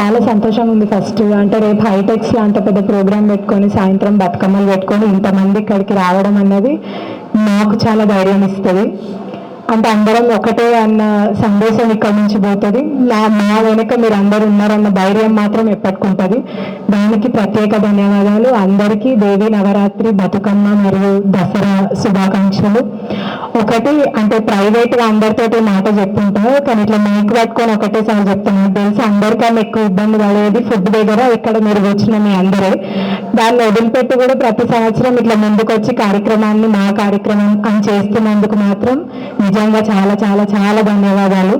చాలా సంతోషంగా ఉంది ఫస్ట్. అంటే రేపు హైటెక్స్ అంత పెద్ద ప్రోగ్రామ్ పెట్టుకొని సాయంత్రం బతుకమ్మలు పెట్టుకొని ఇంతమంది ఇక్కడికి రావడం అన్నది నాకు చాలా ధైర్యం ఇస్తుంది. అంటే అందరం ఒకటే అన్న సందేశం ఇక్కడ నుంచి పోతుంది. నా మా వెనుక మీరు అందరు ఉన్నారన్న ధైర్యం మాత్రం ఎప్పటికుంటుంది. దానికి ప్రత్యేక ధన్యవాదాలు. అందరికీ దేవి నవరాత్రి బతుకమ్మ మరియు దసరా శుభాకాంక్షలు. ఒకటి అంటే ప్రైవేట్గా అందరితో మాట చెప్తుంటాము కానీ ఇట్లా మైక్ పట్టుకొని ఒకటేసారి చెప్తున్నాను తెలిసి? అందరికన్నా ఎక్కువ ఇబ్బంది పడేది ఫుడ్ దగ్గర ఇక్కడ మీరు వచ్చిన మీ అందరే. దాన్ని వదిలిపెట్టి కూడా ప్రతి సంవత్సరం ఇట్లా ముందుకొచ్చి కార్యక్రమాన్ని మా కార్యక్రమం అని చేస్తున్నందుకు మాత్రం నిజంగా చాలా చాలా చాలా ధన్యవాదాలు.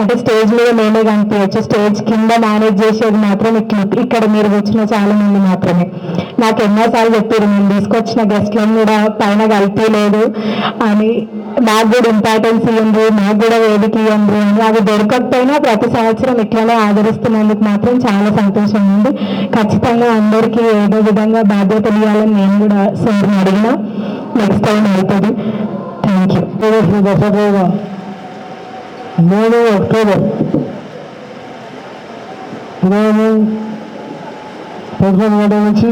అంటే స్టేజ్ మీద మేమే కనిపించచ్చు. స్టేజ్ కింద మేనేజ్ చేసేది మాత్రం ఇక్కడ మీరు వచ్చిన చాలా మంది మాత్రమే. నాకు ఎన్నోసార్లు చెప్పారు మేము తీసుకొచ్చిన గెస్ట్లను కూడా పైన కలిపలేదు అని. నాకు కూడా ఇంపార్టెన్స్ ఇవ్వండి నాకు కూడా వేదిక ఇవ్వండి అని. అవి దొరకకపోయినా ప్రతి సంవత్సరం ఇట్లానే ఆదరిస్తున్నందుకు మాత్రం చాలా సంతోషం ఉంది ఖచ్చితంగా అందరికీ ఏదో విధంగా బాధ్యత ఇవ్వాలని నేను కూడా సార్ని అడిగిన నెక్స్ట్ టైం అవుతుంది. థ్యాంక్ యూ శ్రీ మూడు అక్టోబర్ ఉదయం పదకొండు గంటల నుంచి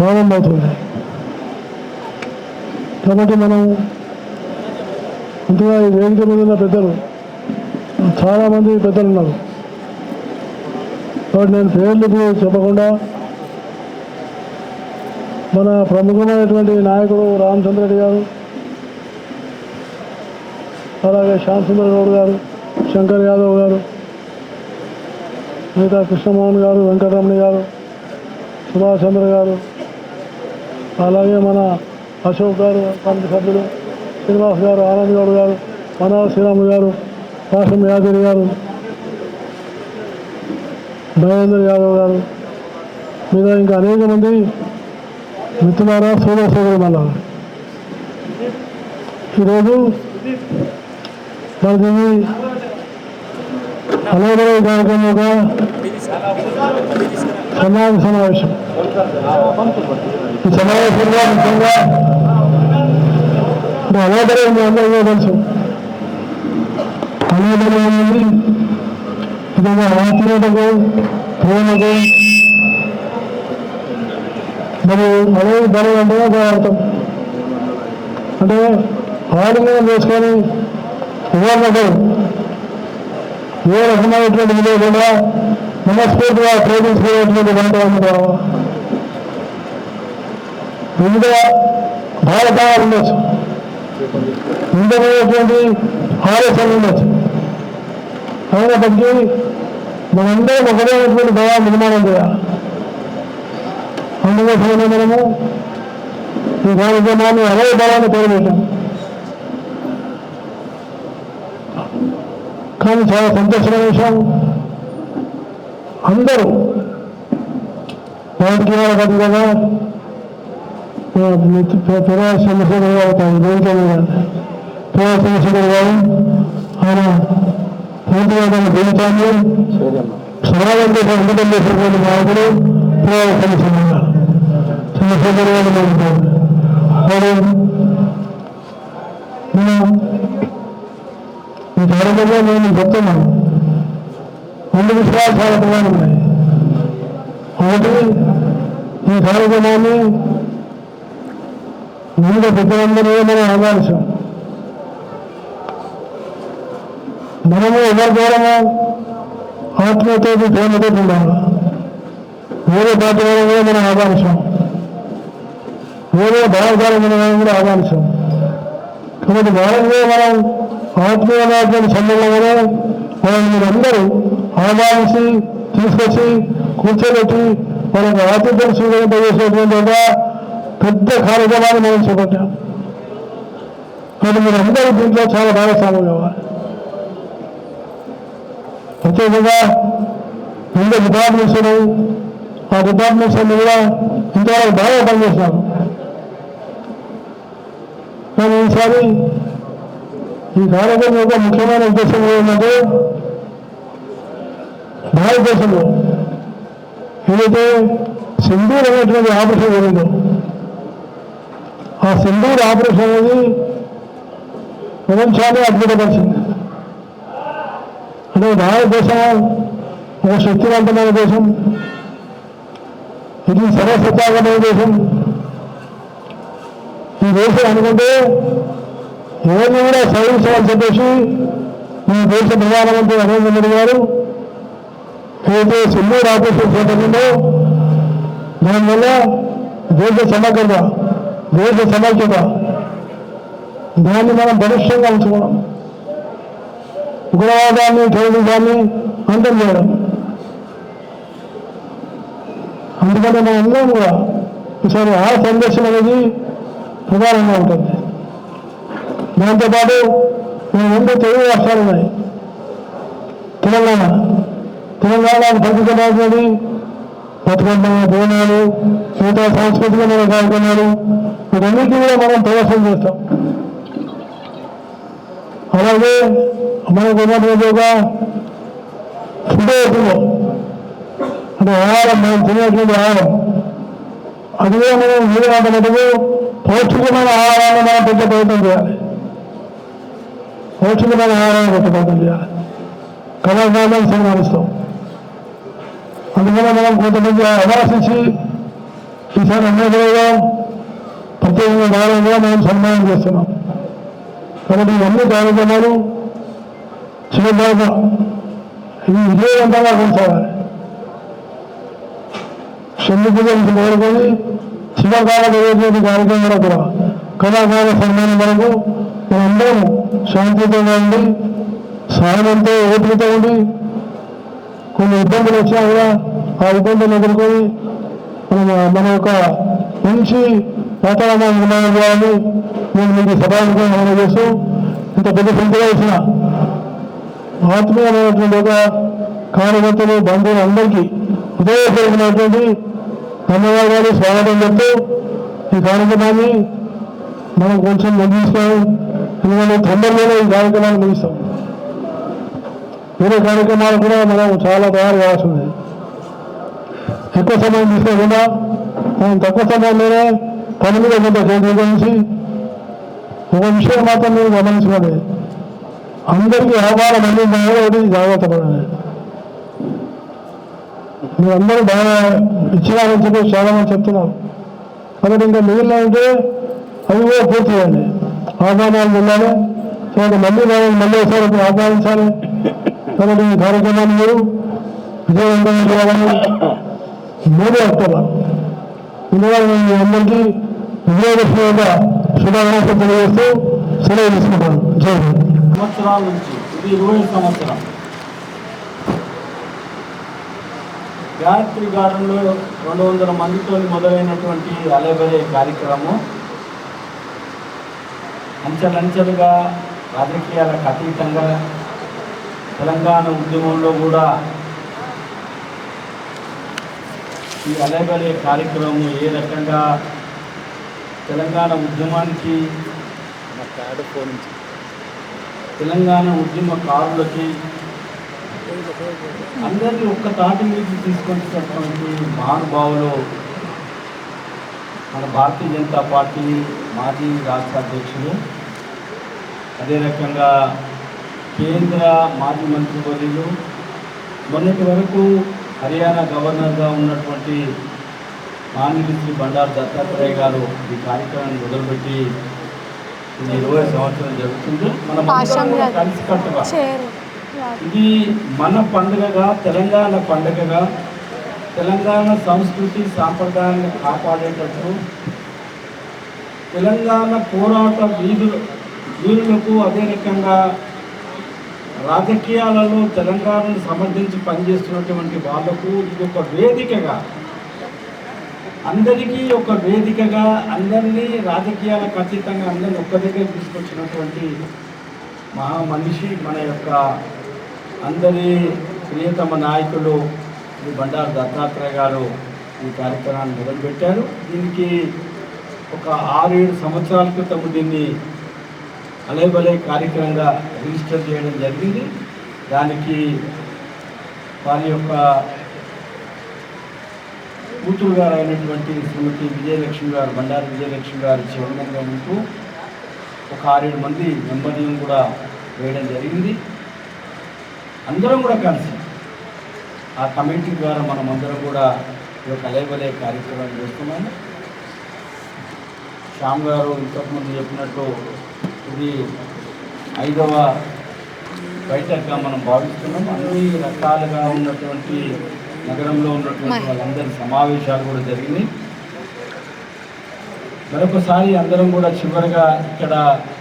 ప్రారంభమవుతుంది కాబట్టి మనం ముందుగా ఈ వేదిక మీద ఉన్న పెద్దలు చాలామంది పెద్దలు ఉన్నారు. కాబట్టి నేను పేర్లు ఇప్పుడు చెప్పకుండా మన ప్రముఖమైనటువంటి నాయకుడు రామచంద్ర రెడ్డి గారు అలాగే శ్యామసుందర గౌడ్ గారు శంకర్ యాదవ్ గారు మిగతా కృష్ణమోహన్ గారు వెంకటరమణ గారు సుభాష్ చంద్ర గారు అలాగే మన అశోక్ గారు కమిటీ సభ్యులు శ్రీనివాస్ గారు ఆనంద్ గౌడ్ గారు మనోహర్ శ్రీరామ్ గారు కాసం యాదగిరి గారు మహేందర్ యాదవ్ గారు మీద ఇంకా అనేక మంది మిత్రులారా సోదర సోదరులారా. ఈరోజు మనకి ఇది అనాదరణ సమాజ సమావేశం. ఈ సమావేశంలో ముఖ్యంగా మా మీ అందరికీ తెలుసు. అనాదరణ అనేది ఆత్మీయతకు ప్రేమకు మరి అదే బలం అంటే ఒక అర్థం. అంటే ఆలింగనం చేసుకొని ఉదాహరణకు ఏ రకమైనటువంటి విలువ కూడా మనస్ఫూర్తిగా ప్రేమించుకునేటువంటి వంట వివిధ భారతాలు ఉండొచ్చు వివిధమైనటువంటి ఆలోచనలు ఉండొచ్చు అయినప్పటికీ మనందరం ఒకటైనటువంటి భయాన్ని నిర్మాణం చేయాలి. అందుకోసమే మనము ఈ కార్యక్రమాన్ని అదే బలాన్ని పేరుపెట్టాం కానీ చాలా సంతోషమైన విషయం అందరూ రాజకీయాల కాదు కదా పిల్లల చంద్రశేఖర్ గారు తాను వేదిక మీద పిల్లల చంద్రశేఖర్ గారు ఆయన పూర్తిగా తన జీవితాన్ని సమాజంతో అంకితం చేసినటువంటి నాయకుడు పిల్లల చంద్రశేఖర్ చంద్రశేఖర్ గారు మాట్లాడు వారు మనం ఈ కార్యక్రమంలో నేను చెప్తున్నాను రెండు విషయాలు చాలా ప్రధానమైనవి ఒకటి ఈ కార్యక్రమాన్ని మీద పెద్దలందరూ మనం ఆదర్శం మనము ఎవరి ద్వారా ఆత్మతో ప్రేమతో ఉండాలి? వేరే పార్టీ వాళ్ళని కూడా మనం ఆదర్శం వేరే భావజాలం మనం కూడా ఆదర్శం కాబట్టి వాళ్ళని మనం ఆత్మీయమైనటువంటి సమ్మేళనలో మనం మీరందరూ ఆహ్వానించి తీసుకొచ్చి కూర్చోబెట్టి వాళ్ళకి ఆతిథ్యం స్వీకరింపజేసేటువంటి ఒక పెద్ద కార్యక్రమాన్ని మనం చేపట్టాం కాబట్టి మీరందరూ దీంట్లో చాలా భాగస్వామ్యం కావాలి. ప్రత్యేకంగా వివిధ డిపార్ట్మెంట్స్ ఉన్నాయి ఆ డిపార్ట్మెంట్స్ అన్ని కూడా ఇంతవరకు బాగా పనిచేస్తున్నారు కానీ ఈసారి ఈ కార్యక్రమం యొక్క ముఖ్యమైన ఉద్దేశం ఏంటంటే భారతదేశంలో ఏదైతే సింధూర్ అనేటువంటి ఆపరేషన్ జరిగిందో ఆ సింధూర్ ఆపరేషన్ అనేది ప్రపంచాన్ని అద్భుతపరిచింది. అంటే భారతదేశం ఒక శక్తివంతమైన దేశం ఇది సర్వసత్తాకమైన దేశం. ఈ దేశం అనుకుంటే ఎవరిని కూడా సాధించాలని చెప్పేసి ఈ దేశ ప్రధానమంత్రి నరేంద్ర మోడీ గారు. ఏదైతే సెల్లూరు ఆపరేషన్ చేపట్టిందో దానివల్ల దేశ సమగ్రత దేశ సమైక్యత దాన్ని మనం బలిష్టంగా ఉంచుకోవడం ఉగ్రవాదాన్ని టెరరిజాన్ని అంతం చేయడం. అందుకని మనం అందరం కూడా ఈసారి ఆ సందేశం అనేది ప్రధానంగా ఉంటుంది. దాంతోపాటు మన రెండు తెలుగు రాష్ట్రాలు ఉన్నాయి. తెలంగాణ. తెలంగాణ ప్రతిపాదనది బతుకమ్మ బోనాలు మిగతా సాంస్కృతికమైన కార్యక్రమాలు వీటన్నిటిని కూడా మనం ప్రదర్శన చేస్తాం. అలాగే మనకు ఉన్నటువంటి ఒక ఫుడ్ అవుతుందో అంటే ఆహారం మనం తినేటువంటి ఆహారం అది కూడా మనం మీరు మటుకు పౌష్టికమైన ఆహారాన్ని మనం పెట్టే ప్రయత్నం చేయాలి. పౌష్టికమైన ఆహారాన్ని పెట్టే ప్రయత్నం చేయాలి. కళాకారులను సన్మానిస్తాం. అందువల్ల మనం కొంతమంది అవకాశించి ఈసారి అన్నిటిలో ప్రత్యేకంగా రావాలని మనం సన్మానం చేస్తున్నాం కాబట్టి ఇవన్నీ కార్యక్రమాలు చిన్నబాగా ఇవి విజయవంతంగా కొనసాగాలి శని పూజ మొదలుకొని శివకాల జరిగేటువంటి కార్యక్రమాలు కూడా కళాకార సన్మానం వరకు మనందరం శాంతితో ఉండి సహనంతో ఓపికతో ఉండి కొన్ని ఇబ్బందులు వచ్చినా కూడా ఆ ఇబ్బందులు ఎదుర్కొని మన మన యొక్క మంచి వాతావరణం నిర్మాణం చేయాలని నేను మీకు సభాముఖంగా మనం చేస్తూ ఇంత పెద్ద సంఖ్యలో వచ్చిన ఆత్మీయమైనటువంటి ఒక కార్యకర్తలు బంధువులు అందరికీ హృదయపూర్వకమైనటువంటి ధన్యవాదాలు స్వాగతం చెప్తూ ఈ కార్యక్రమాన్ని మనం కొంచెం ముగిస్తాం ఎందుకంటే తొందరలోనే ఈ కార్యక్రమాన్ని ముగిస్తాం వేరే కార్యక్రమాలు కూడా మనం చాలా తయారు కావాల్సి ఉంది ఎక్కువ సమయం తీసుకోకుండా మనం తక్కువ సమయంలోనే పని మీద కొంత కేంద్రీకరించి ఒక విషయం మాత్రం మీరు గమనించుకోండి అందరికీ ఆహ్వానం అందించాలి ఒకటి జాగ్రత్త పడండి మీరందరూ బాగా ఇచ్చినారని చెప్పి చాలా మంది చెప్తున్నారు. కాబట్టి ఇంకా మిగిలిన ఉంటే అవి కూడా పూర్తి చేయండి. ఆహ్వానాలు వెళ్ళాలి తర్వాత మళ్ళీ మళ్ళీ ఒకసారి ఆహ్వానించాలి. కాబట్టి ఈ కార్యక్రమాన్ని మీరు విజయవంతంగా మూడు అక్టోబర్ ఇందువల్ల నేను మీ అందరికీ విజయదశమిగా శుభాకాంక్షలు తెలియజేస్తూ సెలవు తీసుకుంటాను. జై హింద్. సంవత్సరాల నుంచి ఇది ఇరవై సంవత్సరం. గాయత్రి గార్డెన్లో రెండు వందల మందితో మొదలైనటువంటి అలేబరే కార్యక్రమం అంచెలంచెలుగా రాజకీయాలకు అతీతంగా తెలంగాణ ఉద్యమంలో కూడా ఈ అలేబరే కార్యక్రమం ఏ రకంగా తెలంగాణ ఉద్యమానికి తెలంగాణ ఉద్యమకారులకి అందరినీ ఒక్క తాటి మీదకి తీసుకొచ్చినటువంటి మహానుభావులు మన భారతీయ జనతా పార్టీ మాజీ రాష్ట్ర అధ్యక్షులు అదే రకంగా కేంద్ర మాజీ మంత్రివర్యులు మొన్నటి వరకు హర్యానా గవర్నర్గా ఉన్నటువంటి మాన్యులు శ్రీ బండారు దత్తాత్రేయ గారు ఈ కార్యక్రమాన్ని మొదలుపెట్టి ఇది ఇరవై సంవత్సరం జరుగుతుంది. మనం కలిసికట్టుగా చేరు. ఇది మన పండుగగా తెలంగాణ పండుగగా తెలంగాణ సంస్కృతి సాంప్రదాయాన్ని కాపాడేటట్టు తెలంగాణ పోరాట వీధులు వీరులకు అదే రకంగా రాజకీయాలలో తెలంగాణను సమర్థించి పనిచేస్తున్నటువంటి వాళ్ళకు ఇది ఒక వేదికగా అందరికీ ఒక వేదికగా అందరినీ రాజకీయాలకు అతీతంగా అందరినీ ఒక్క దగ్గర తీసుకొచ్చినటువంటి మహా మనిషి మన యొక్క అందరి ప్రియతమ నాయకులు శ్రీ బండారు దత్తాత్రేయ గారు ఈ కార్యక్రమాన్ని మొదలుపెట్టారు. దీనికి ఒక ఆరు ఏడు సంవత్సరాల క్రితం దీన్ని అలేబలే కార్యక్రమంగా రిజిస్టర్ చేయడం జరిగింది. దానికి వారి యొక్క కూతురు గారు అయినటువంటి శ్రీమతి విజయలక్ష్మి గారు బండారు విజయలక్ష్మి గారు చివరంగా ఉంటూ ఒక ఆరేడు మంది మెంబర్లను కూడా వేయడం జరిగింది. అందరం కూడా కలిసి ఆ కమిటీ ద్వారా మనం అందరం కూడా ఈ యొక్క అలేబలే కార్యక్రమం చేస్తున్నాము. శ్యామ్ గారు ఇంతకుముందు చెప్పినట్టు ఇది ఐదవ బయటగా మనం భావిస్తున్నాం. అన్ని రకాలుగా ఉన్నటువంటి నగరంలో ఉన్నటువంటి వాళ్ళందరి సమావేశాలు కూడా జరిగినాయి. మరొకసారి అందరం కూడా చివరిగా ఇక్కడ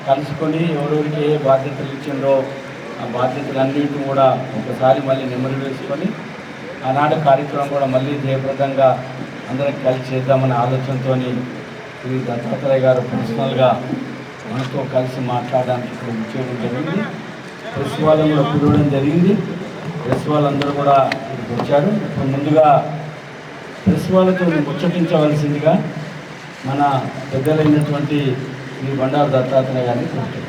కలుసుకొని ఎవరెవరికి ఏ బాధ్యతలు ఇచ్చిందో ఆ బాధ్యతలన్నింటినీ కూడా ఒకసారి మళ్ళీ నెమరు వేసుకొని ఆనాటి కార్యక్రమం కూడా మళ్ళీ జయప్రదంగా అందరం కలిసి చేద్దామనే ఆలోచనతో శ్రీ దత్తాత్రేయ గారు పర్సనల్గా మనతో కలిసి మాట్లాడడానికి ఇక్కడ వచ్చేయడం జరిగింది. ప్రెస్ వాళ్ళని కూడా పిలవడం జరిగింది. ప్రెస్ వాళ్ళందరూ కూడా ఇక్కడికి వచ్చారు. ఇప్పుడు ముందుగా ప్రెస్ వాళ్ళతో ముచ్చటించవలసిందిగా మన పెద్దలైనటువంటి మీ బండారు దత్తాత్రేయ గారిని కోరుతున్నాను